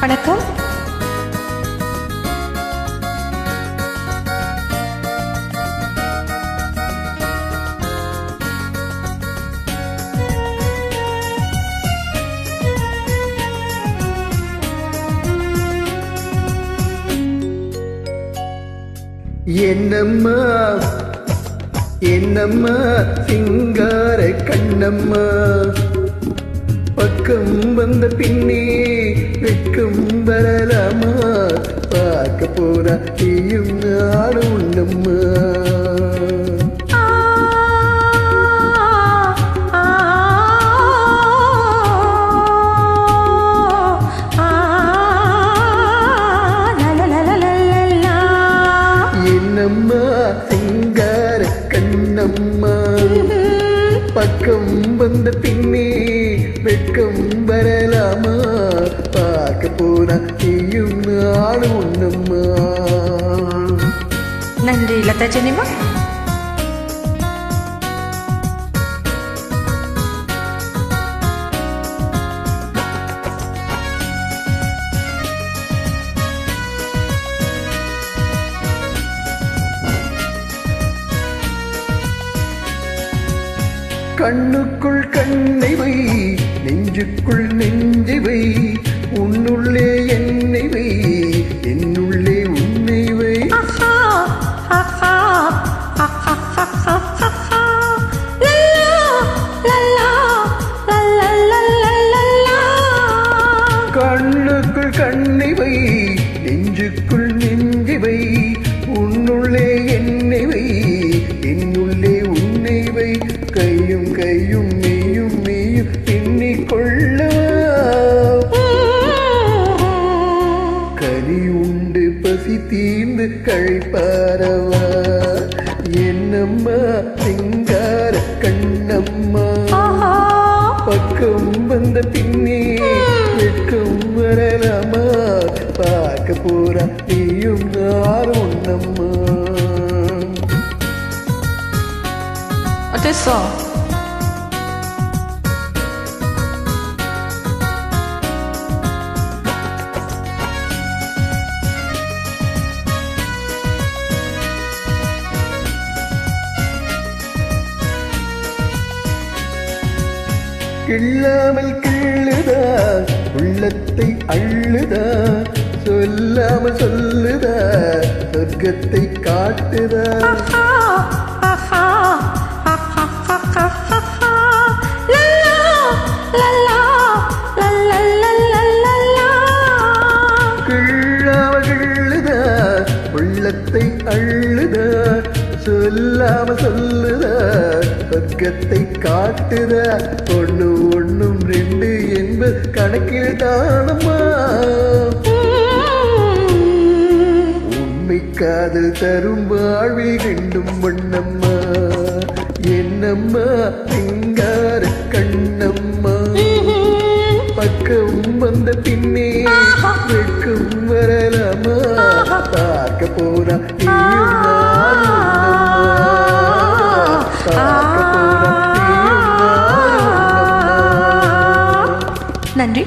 வணக்கம். என்னம்மா என்னம்மா சிங்கார கண்ணம்மா. பக்கம் வந்த பின்னே வெட்கம் வரலாமா பார்க்க போனா நீயும் நானும் உண்டம்மா ஆ, சிங்கார கண்ணம்மா பக்கம் வந்த பின்னே வெட்கம் நன்றி லதா ஜெனிமா கண்ணுக்குள் கண்ணை வை நெஞ்சுக்குள் நெஞ்சை வை உன்னுள்ளே என்னை கண்ணுக்குள் கண்ணை வை நெஞ்சுக்குள் நெஞ்சை வை உன்னுள்ளே என்னை வை என்னுள்ளே உன்னை வை. கையும் கையும் மெய்யும் மெய்யும் எண்ணிக்கொள்ளவா கனி உண்டு பசி தீர்ந்து கழிப்பாரவா என்னம்மா சிங்கார கண்ணம்மா. பக்கம் வந்த பின்னே வெட்கம் வரலாமா பார்க்க போறா நீயும் நானும் கிள்ளாமல் கிள்ளுதா உள்ளத்தை அள்ளுதா? சொல்லாமல் சொல்லுதா? சொர்க்கத்தை காட்டுதா? உள்ளத்தை அழுத சொல்லாம சொல்லுதா சொர்க்கத்தை காட்டுதா. ஒண்ணு ஒண்ணும் ரெண்டு என்பது கணக்கில் தானம்மா உண்மை காதல் தரும் வாழ்வில் ரெண்டும் வண்ணம்மா என்னம்மா சிங்கார கண்ணம்மா. பக்கம் வந்த பின்னே வெட்கம் வரலாமா? பார்க்க போனா नंरी